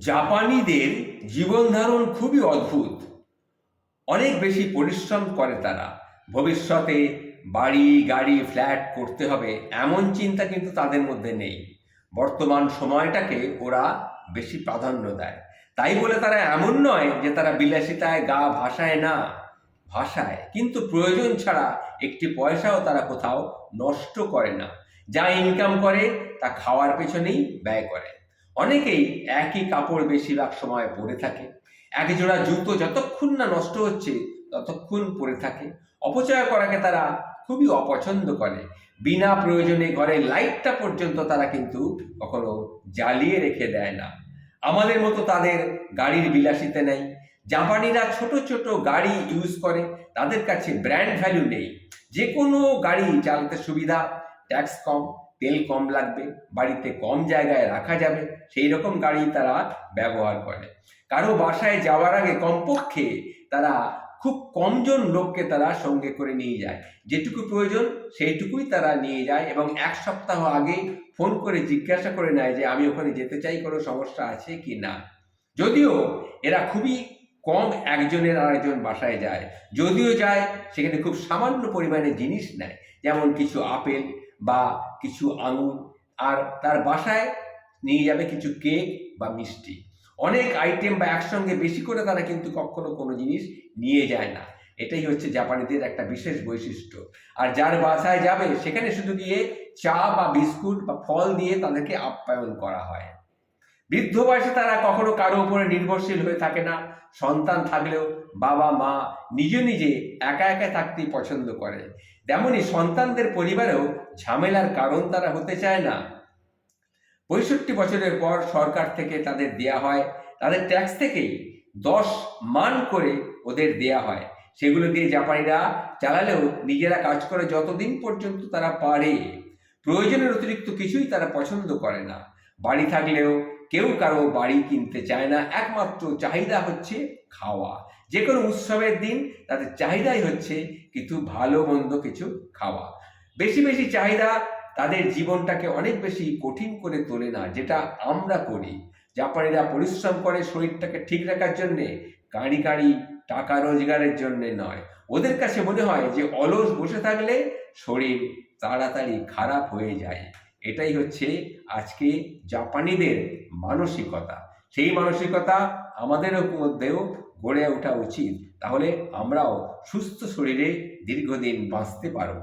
জাপানিদের জীবনধারণ খুবই অদ্ভুত। অনেক বেশি পরিশ্রম করে তারা। ভবিষ্যতে বাড়ি, গাড়ি, ফ্ল্যাট করতে হবে এমন চিন্তা কিন্তু তাদের মধ্যে নেই। বর্তমান সময়টাকে ওরা বেশি প্রাধান্য দেয়। তাই বলে তারা এমন নয় যে তারা বিলাসিতায় গা ভাসায় না। ভাসায়। কিন্তু প্রয়োজন ছাড়া একটি পয়সাও তারা কোথাও নষ্ট করে না। যা ইনকাম করে, তা খাওয়ার পেছনেই ব্যয় করে। অনেকেই একই কাপড় বেশিরভাগ সময় পরে থাকে। এক জোড়া জুতো যতক্ষণ না নষ্ট হচ্ছে, ততক্ষণ পরে থাকে। অপচয় করাকে তারা খুবই অপছন্দ করে। বিনা প্রয়োজনে ঘরের লাইটটা পর্যন্ত তারা কিন্তু কখনো জ্বালিয়ে রেখে দেয় না। আমাদের মতো তাদের গাড়ির বিলাসিতে নেই। জাপানিরা ছোট ছোট গাড়ি ইউজ করে। তাদের কাছে ব্র্যান্ড ভ্যালু নেই। যে কোনো গাড়ি চালাতে সুবিধা ট্যাক্স কম। তেল কম লাগবে, বাড়িতে কম জায়গায় রাখা যাবে, সেই রকম গাড়ি তারা ব্যবহার করে। কারও বাসায় যাওয়ার আগে কমপক্ষে তারা খুব কমজন লোককে তারা সঙ্গে করে নিয়ে যায়। যেটুকু প্রয়োজন সেইটুকুই তারা নিয়ে যায় এবং এক সপ্তাহ আগে ফোন করে জিজ্ঞাসা করে নেয় যে, আমি ওখানে যেতে চাই, কোনো সমস্যা আছে কি না? যদিও এরা খুবই কম একজনের আরেকজন বাসায় যায়, যদিও যায়, সেখানে খুব সামান্য পরিমাণে জিনিস নেয়, যেমন কিছু আপেল বা কিছু আঙুর, আর তার বাসায় নিয়ে যাবে কিছু কেক বা মিষ্টি। অনেক আইটেম বা একসঙ্গে বেশি করে তারা কিন্তু কখনো কোনো জিনিস নিয়ে যায় না। এটাই হচ্ছে জাপানিদের একটা বিশেষ বৈশিষ্ট্য। আর যার বাসায় যাবে, সেখানে শুধু গিয়ে চা বা বিস্কুট বা ফল দিয়ে তাদেরকে আপ্যায়ন করা হয়। বৃদ্ধ বয়সে তারা কখনো কারও উপরে নির্ভরশীল হয়ে থাকে না। সন্তান থাকলেও বাবা, মা নিজে নিজে একা একা থাকতেই পছন্দ করে। তেমনি সন্তানদের পরিবারেও ঝামেলার কারণ তারা হতে চায় না। পঁয়ষট্টি বছরের পর সরকার থেকে তাদের দেয়া হয়। তাদের ট্যাক্স থেকেই দশ মান করে ওদের দেয়া হয়। সেগুলো দিয়ে জাপানিরা চালালেও নিজেরা কাজ করে যতদিন পর্যন্ত তারা পারে। প্রয়োজনের অতিরিক্ত কিছুই তারা পছন্দ করে না। বাড়ি থাকলেও কেউ কারও বাড়ি কিনতে চায় না, একমাত্র চাহিদা হচ্ছে খাওয়া। যে কোনো উৎসবের দিন তাদের চাহিদাই হচ্ছে কিছু ভালো মন্দ কিছু খাওয়া। বেশি বেশি চাহিদা তাদের জীবনটাকে অনেক বেশি কঠিন করে তোলে না, যেটা আমরা করি। জাপানিরা পরিশ্রম করে শরীরটাকে ঠিক রাখার জন্যে গাড়ি গাড়ি টাকা রোজগারের জন্যে নয়। ওদের কাছে মনে হয় যে অলস বসে থাকলে শরীর তাড়াতাড়ি খারাপ হয়ে যায়। এটাই হচ্ছে আজকে জাপানিদের মানসিকতা। সেই মানসিকতা আমাদের মধ্যেও গড়ে ওঠা উচিত। তাহলে আমরাও সুস্থ শরীরে দীর্ঘদিন বাঁচতে পারব।